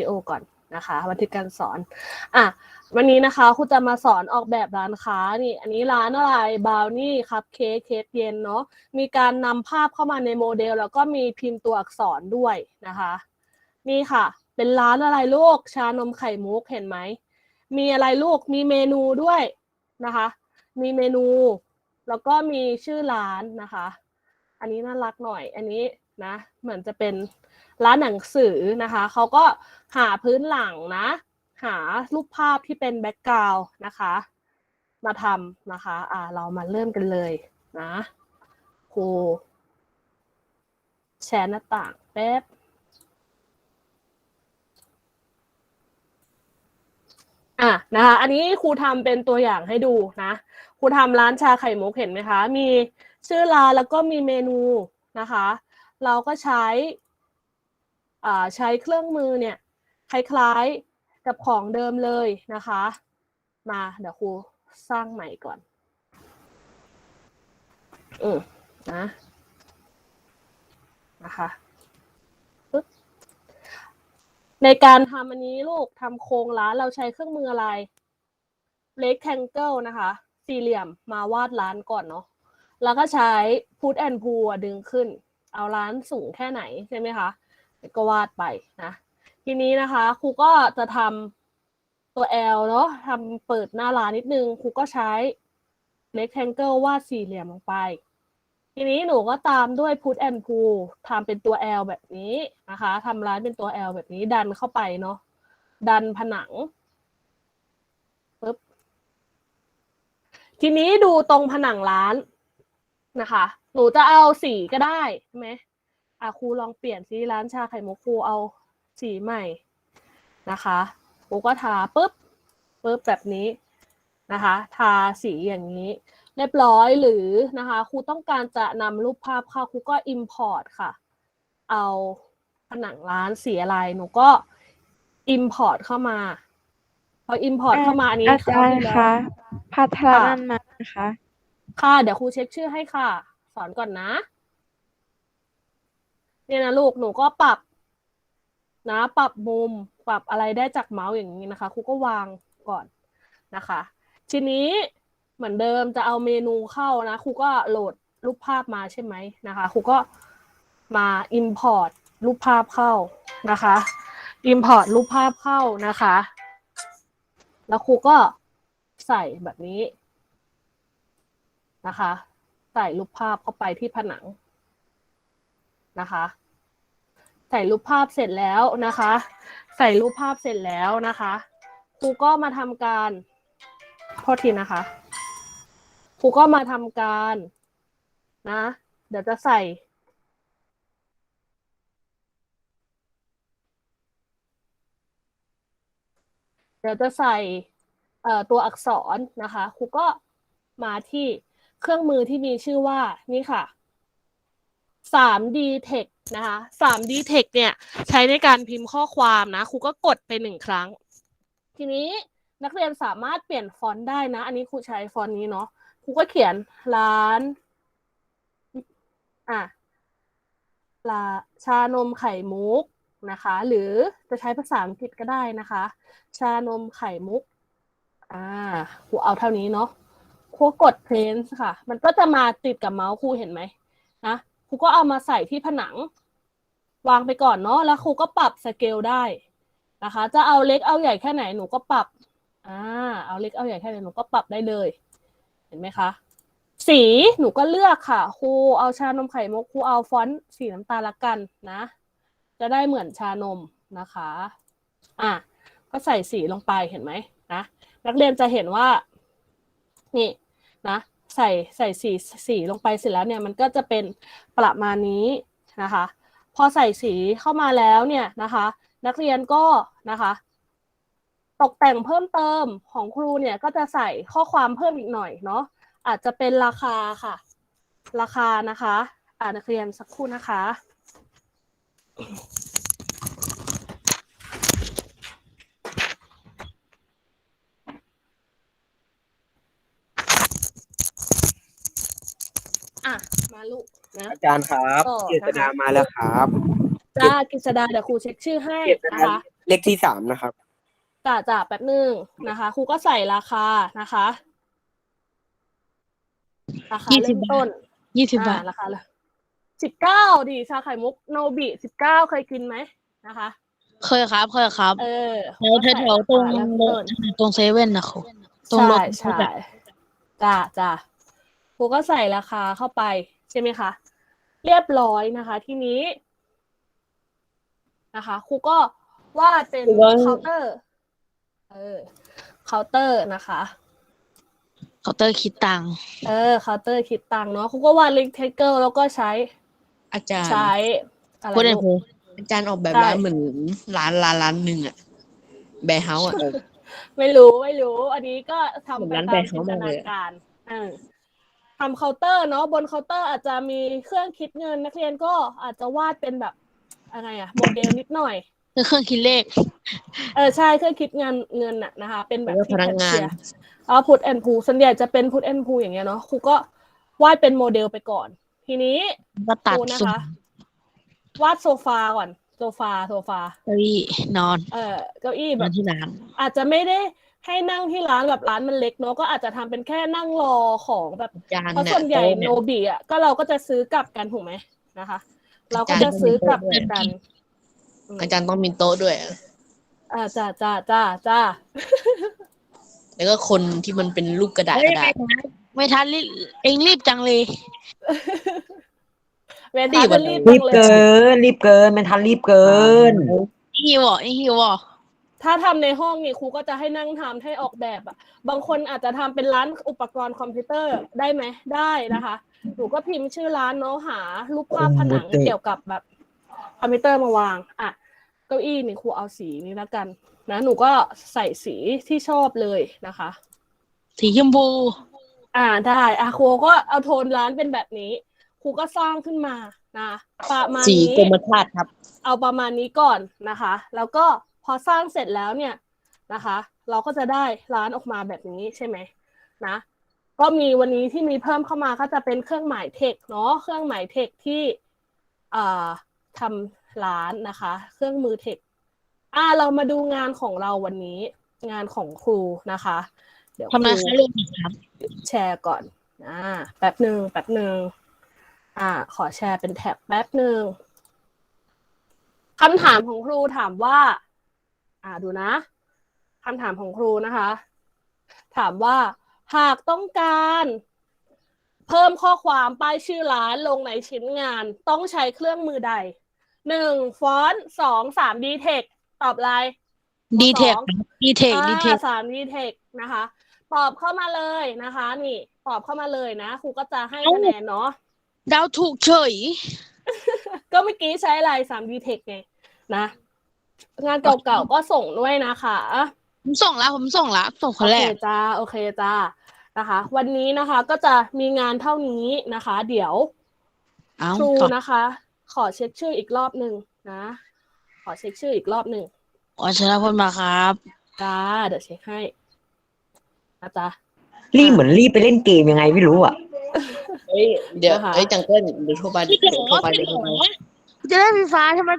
ดีโอก่อนนะคะบันทึกการสอนอะวันนี้นะคะครูจะมาสอนออกแบบร้านค้านี่ อันนี้ร้านอะไรบาวนี่คัพเค้กเค้กเย็นเนาะมีการนำภาพเข้ามาในโมเดล แล้วก็มีพิมพ์ตัวอักษรด้วยนะคะ นี่ค่ะ เป็นร้านอะไรลูกชานมไข่มุกเห็นไหมมีอะไรลูกมีเมนูด้วยนะคะ มีเมนู แล้วก็มีชื่อร้านนะคะ อันนี้น่ารักหน่อย อันนี้นะ เหมือนจะเป็น ร้านหนังสือนะคะเขาก็หาพื้นหลังนะ หารูปภาพที่เป็นแบ็กกราวน์นะคะ มาทำนะคะอ่าเรามาเริ่มกันเลยนะครูแชร์หน้าต่างแป๊บอะนะคะอันนี้ครูทำเป็นตัวอย่างให้ดูนะครูทำร้านชาไข่มุกเห็นไหมคะ มีชื่อร้านแล้วก็มีเมนูนะคะ เราก็ใช้ ใช้เครื่องมือเนี่ยคล้ายๆกับของเดิมเลยนะคะ มาเดี๋ยวครูสร้างใหม่ก่อนอืมนะนะคะในการทำอันนี้ลูกทำโครงร้านเราใช้เครื่องมืออะไร rectangle นะคะ สี่เหลี่ยมมาวาดร้านก่อนเนาะแล้วก็ใช้ put and pull ดึงขึ้น เอาร้านสูงแค่ไหนใช่ไหมคะ ก็วาดไปนะ ทีนี้นะคะครูก็จะทำตัว L เนาะทำเปิดหน้าร้านนิดนึงครูก็ใช้ rectangle วาดสี่เหลี่ยมลงไป ทีนี้หนูก็ตามด้วย put and pull ทำเป็นตัว L แบบนี้นะคะทำร้านเป็นตัว L แบบนี้ดันเข้าไปเนาะดันผนังปึ๊บทีนี้ดูตรงผนังร้านนะคะ หนูจะเอาสีก็ได้ใช่ไหม อะครูลองเปลี่ยนสีร้านชาไข่มุกครูเอาสีใหม่นะคะครูก็ทาปุ๊บปุ๊บแบบนี้นะคะ ทาสีอย่างนี้เรียบร้อยหรือนะคะครูต้องการจะนำรูปภาพเข้าครูก็ import ค่ะ เอาผนังร้านสีอะไรหนูก็ import เข้ามา พอ import เข้ามาอันนี้อาจารย์ที่แล้วคะพัทรนันมานะคะ ค่ะ เดี๋ยวครูเช็คชื่อให้ค่ะ สอนก่อนนะ เนี่ยนะลูกหนูก็ปรับ นะ ปรับมุม ปรับอะไรได้จากเมาส์อย่างนี้นะคะครูก็วางก่อนนะคะ ทีนี้เหมือนเดิมจะเอาเมนูเข้านะครูก็โหลดรูปภาพมาใช่ไหมนะคะครูก็มา import รูปภาพเข้านะคะ import รูปภาพเข้านะคะ แล้วครูก็ใส่แบบนี้นะคะ ใส่รูปภาพเข้าไปที่ผนัง นะคะ ใส่รูปภาพเสร็จแล้วนะคะ ใส่รูปภาพเสร็จแล้วนะคะครูก็มาทำการโทษทีนะคะครูก็มาทำการนะ เดี๋ยวจะใส่เดี๋ยวจะใส่เอ่อตัวอักษรนะคะครูก็มาที่เครื่องมือที่มีชื่อว่านี่ค่ะ 3D Text นะคะ 3D Text เนี่ยใช้ในการพิมพ์ข้อความนะครูก็กดไปหนึ่งครั้ง ทีนี้นักเรียนสามารถเปลี่ยนฟอนต์ได้นะ อันนี้ครูใช้ฟอนต์นี้เนาะครูก็เขียนร้าน อะลาชานมไข่มุกนะคะ หรือจะใช้ภาษาอังกฤษก็ได้นะคะ ชานมไข่มุก อ่าครูเอาเท่านี้เนาะครูกด place ค่ะ มันก็จะมาติดกับเมาส์ครูเห็นไหมนะ ครูก็เอามาใส่ที่ผนัง วางไปก่อนเนาะแล้วครูก็ปรับสเกลได้นะคะ จะเอาเล็กเอาใหญ่แค่ไหนหนูก็ปรับอ่าเอาเล็กเอาใหญ่แค่ไหนหนูก็ปรับได้เลย เห็นไหมคะ สีหนูก็เลือกค่ะครูเอาชานมไข่มุกครูเอาฟอนต์สีน้ำตาลละกันนะ จะได้เหมือนชานมนะคะอะก็ใส่สีลงไปเห็นไหมนะนักเรียนจะเห็นว่า นี่นะ ใส่ใส่สีสีลงไปเสร็จแล้วเนี่ยมันก็จะเป็นประมาณนี้นะคะ พอใส่สีเข้ามาแล้วเนี่ยนะคะ นักเรียนก็นะคะ ตกแต่งเพิ่มเติมของครูเนี่ยก็จะใส่ข้อความเพิ่มอีกหน่อยเนาะอาจจะเป็นราคาค่ะ ราคานะคะ อ่านักเรียนสักครู่นะคะ อะ มาลูกนะ อาจารย์ครับก็เจษดามาแล้วครับจ้ากฤษดาเดี๋ยวครูเช็คชื่อให้เจษนะดาคะ เลขที่สามนะครับ จ่าจ่าแป๊บหนึ่งนะคะครูก็ใส่ราคานะคะราคายี่สิเริ่บมบาทต้นยี่สิบบาท อ่ราคาเลยสิบเก้าดิชาไข่มุกโนบิสิบเก้าเคยกินไหมนะคะ เคยครับ เคยครับเออแถวแถวๆตรงเริ่มรต้ถนตรงเซเว่นนะครูตรงรถใช่ใช่จ้าจ้าครูก็ใส่ราคาเข้าไป ใช่ไหมคะ เรียบร้อยนะคะ ทีนี้นะคะครูก็วาดเป็นครูว่าเคาน์เตอร์เออเคาน์เตอร์นะคะเคาน์เตอร์คิดตังค์เออเคาน์เตอร์คิดตังค์เนาะครูก็วาดลิงเทเกอร์แล้วก็ใช้ อาจารย์ใช้อะไรพูดได้ลูกพูดอาจารย์ออกแบบใช่ร้านเหมือนร้านร้านร้านหนึ่งอะแบร์เฮาส์อะไม่รู้ไม่รู้ อันนี้ก็ทำเหมืไปอนร้านตามแบรนด์จินเขาตมากนาเลยอะการเออ ทำเคาน์เตอร์เนาะบนเคาน์เตอร์อาจจะมีเครื่องคิดเงินนักเรียนก็อาจจะวาดเป็นแบบอะไรอะโมเดลนิดหน่อยคือเครื่องคิดเลข เออใช่เครื่องคิดเงินเงินอะนะคะ เป็นแบบแล้วก็ที่พนักงานแคชเชียร์เอาพุทแอนพูส่วนใหญ่จะเป็นพุทแอนพูอย่างเงี้ยเนาะครูก็วาดเป็นโมเดลไปก่อน ทีนี้ก็ตัดครูนะสุ่มคะ วาดโซฟาก่อนโซฟาโซฟาเก้าอี้นอน เออเก้าอี้แบมาบที่ร้านอาจจะไม่ได้ ให้นั่งที่ร้านแบบร้านมันเล็กเนาะก็อาจจะทำเป็นแค่นั่งรอของแบบอาจารย์เพราะเนี่ยส่วนใหญ่โต๊ะโนเนี่ยบิอะก็เราก็จะซื้อกลับกันถูกไหมนะคะ เราก็อาจารย์จะซื้อกลับต้องมีโต๊ะด้วยกันอืมอาจารย์ต้องมีโต๊ะด้วยอะอ่าจ้าจ้าจ้าจ้าแล้วก็คนที่มันเป็นรูปกระดาษเฮ้กยระดาษไม่ทันรีบเองรีบจังเลยเวทาจะรีบรีจับงเลยเกิน รีบเกินมันทันรีบเกินนี่หิวอะนี่หิวอะ ถ้าทำในห้องนี่ครูก็จะให้นั่งทำให้ออกแบบอะบางคนอาจจะทำเป็นร้านอุปกรณ์คอมพิวเตอร์ได้ไหมได้นะคะหนูก็พิมพ์ชื่อร้านเนาะหารูปภาพผนังโอ้โหเตะเกี่ยวกับแบบคอมพิวเตอร์มาวางอะเก้าอี้นี่ครูเอาสีนี้แล้วกันนะหนูก็ใส่สีที่ชอบเลยนะคะ สีชมพูอ่าได้อะครูก็เอาโทนร้านเป็นแบบนี้ครูก็สร้างขึ้นมานะประมาณสีนี้กรมธาตุครับ เอาประมาณนี้ก่อนนะคะ แล้วก็พ อสร้างเสร็จแล้วเนี่ยนะคะ เราก็จะได้ร้านออกมาแบบนี้ใช่ไหมนะ ก็มีวันนี้ที่มีเพิ่มเข้ามาก็จะเป็นเครื่องหมายเทคเนาะเครื่องหมายเทคที่อ่าทำร้านนะคะ เครื่องมือเทคอ่าเรามาดูงานของเราวันนี้งานของครูนะคะ เดี๋ยวทำนายครูค่าลูกนะครับแชร์ก่อนอ่าแป๊บหนึ่งแป๊บหนึ่งอ่า ขอแชร์เป็นแท็บแป๊บหนึ่งคำถามของครูถามว่า อ่าดูนะคำถามของครูนะคะ ถามว่าหากต้องการ เพิ่มข้อความป้ายชื่อร้านลงในชิ้นงานต้องใช้เครื่องมือใดหนึ่งฟอนต์สองสามดีเทคตอบอะไรดีเทคสองดีเทคดีเทคสามดีเทคนะคะ ตอบเข้ามาเลยนะคะ นี่ ตอบเข้ามาเลยนะครูก็จะให้เอ้าคะแนนเนาะเดาถูกเฉย ก็เมื่อกี้ใช้อะไรสามดีเทคไงนะ งานเก่าๆก็ส่งด้วยนะคะผมส่งแล้วผมส่งแล้วส่งคนโอแรเคกจ้าโอเคจ้านะคะ วันนี้นะคะก็จะมีงานเท่านี้นะคะ เดี๋ยวเอ้าครูต่อนะคะ ขอเช็คชื่ออีกรอบหนึ่งนะ ขอเช็คชื่ออีกรอบหนึ่งอ๋อชนะพลมาครับจ้าเดี๋ยวเช็คให้นะจ๊ะรีบเหมือนรีบไปเล่นเกมยังไงไม่รู้อะเฮ้ยเดี๋ยวนะคะเอ้ยจังเกิลเดี๋ยวโทรไปพี่เดี๋ยวเก๋โทรไปพี่เดี๋ยวโทรเก๋ไปจะได้ไฟฟ้าใช่ไหม